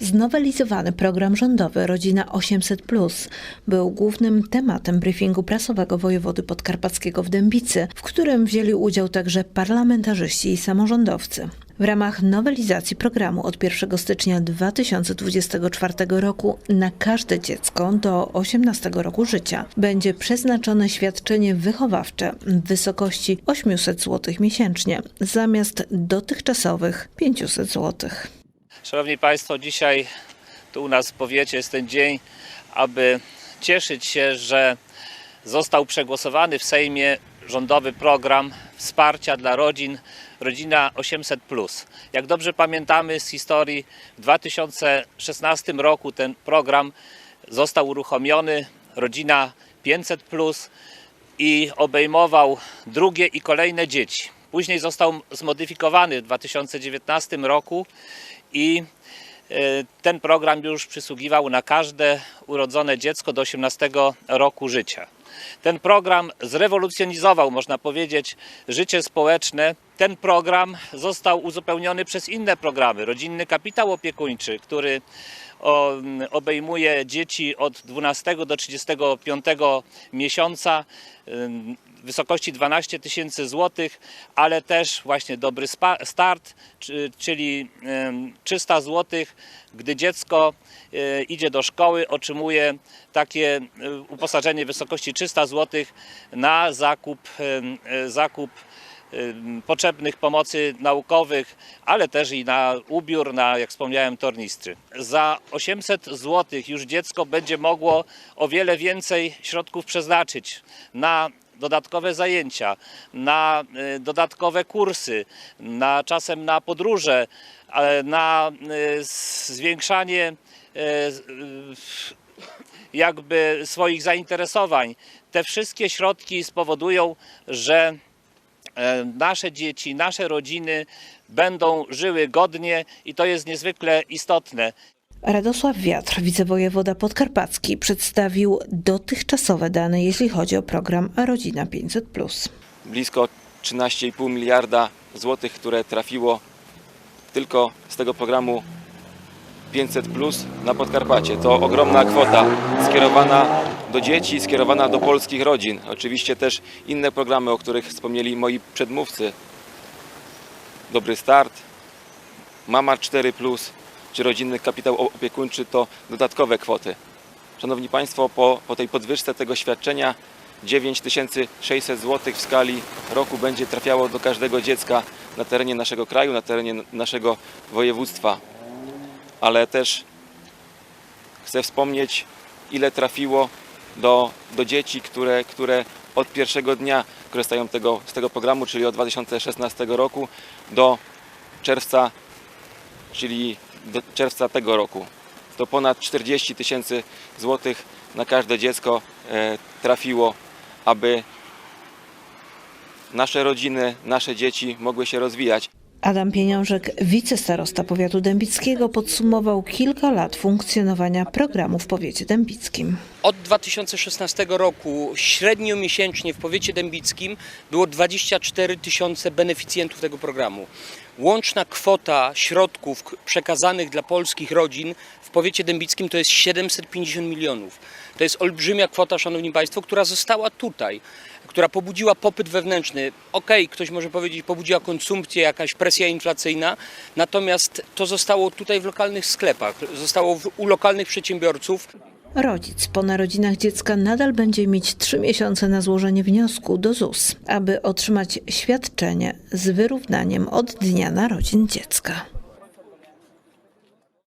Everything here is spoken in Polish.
Znowelizowany program rządowy Rodzina 800 był głównym tematem briefingu prasowego wojewody podkarpackiego w Dębicy, w którym wzięli udział także parlamentarzyści i samorządowcy. W ramach nowelizacji programu od 1 stycznia 2024 roku na każde dziecko do 18 roku życia będzie przeznaczone świadczenie wychowawcze w wysokości 800 zł miesięcznie zamiast dotychczasowych 500 zł. Szanowni Państwo, dzisiaj tu u nas w powiecie jest ten dzień, aby cieszyć się, że został przegłosowany w Sejmie rządowy program wsparcia dla rodzin Rodzina 800. Jak dobrze pamiętamy z historii, w 2016 roku ten program został uruchomiony, Rodzina 500 i obejmował drugie i kolejne dzieci. Później został zmodyfikowany w 2019 roku i e, ten program już przysługiwał na każde urodzone dziecko do 18 roku życia. Ten program zrewolucjonizował, można powiedzieć, życie społeczne. Ten program został uzupełniony przez inne programy. Rodzinny kapitał opiekuńczy, który obejmuje dzieci od 12 do 35 miesiąca ym, w wysokości 12 tysięcy złotych, ale też właśnie dobry start, czy- czyli ym, 300 złotych, gdy dziecko y, idzie do szkoły, otrzymuje takie y, uposażenie w wysokości 300 złotych na zakup, y, zakup potrzebnych pomocy naukowych, ale też i na ubiór, na, jak wspomniałem, tornistry. Za 800 zł już dziecko będzie mogło o wiele więcej środków przeznaczyć na dodatkowe zajęcia, na y, dodatkowe kursy, na czasem na podróże, na y, zwiększanie y, jakby swoich zainteresowań. Te wszystkie środki spowodują, że nasze dzieci, nasze rodziny będą żyły godnie i to jest niezwykle istotne. Radosław Wiatr, wicewojewoda podkarpacki, przedstawił dotychczasowe dane, jeśli chodzi o program Rodzina 500. blisko 13,5 miliarda złotych, które trafiło tylko z tego programu 500 plus na Podkarpacie. To ogromna kwota skierowana do dzieci, skierowana do polskich rodzin. Oczywiście też inne programy, o których wspomnieli moi przedmówcy. Dobry start, Mama 4 plus czy rodzinny kapitał opiekuńczy to dodatkowe kwoty. Szanowni Państwo, po, po tej podwyżce tego świadczenia 9600 zł w skali roku będzie trafiało do każdego dziecka na terenie naszego kraju, na terenie naszego województwa. Ale też chcę wspomnieć, ile trafiło do, do dzieci, które, które od pierwszego dnia korzystają tego, z tego programu, czyli od 2016 roku do czerwca, czyli do czerwca tego roku. To ponad 40 tysięcy złotych na każde dziecko e, trafiło, aby nasze rodziny, nasze dzieci mogły się rozwijać. Adam Pieniążek, wicestarosta powiatu dębickiego, podsumował kilka lat funkcjonowania programu w powiecie dębickim. Od 2016 roku średnio miesięcznie w powiecie dębickim było 24 tysiące beneficjentów tego programu. Łączna kwota środków przekazanych dla polskich rodzin w powiecie dębickim to jest 750 milionów. To jest olbrzymia kwota, szanowni państwo, która została tutaj, która pobudziła popyt wewnętrzny. Okej, ktoś może powiedzieć, pobudziła konsumpcję, jakaś presja inflacyjna, natomiast to zostało tutaj w lokalnych sklepach, zostało u lokalnych przedsiębiorców. Rodzic po narodzinach dziecka nadal będzie mieć trzy miesiące na złożenie wniosku do ZUS, aby otrzymać świadczenie z wyrównaniem od dnia narodzin dziecka.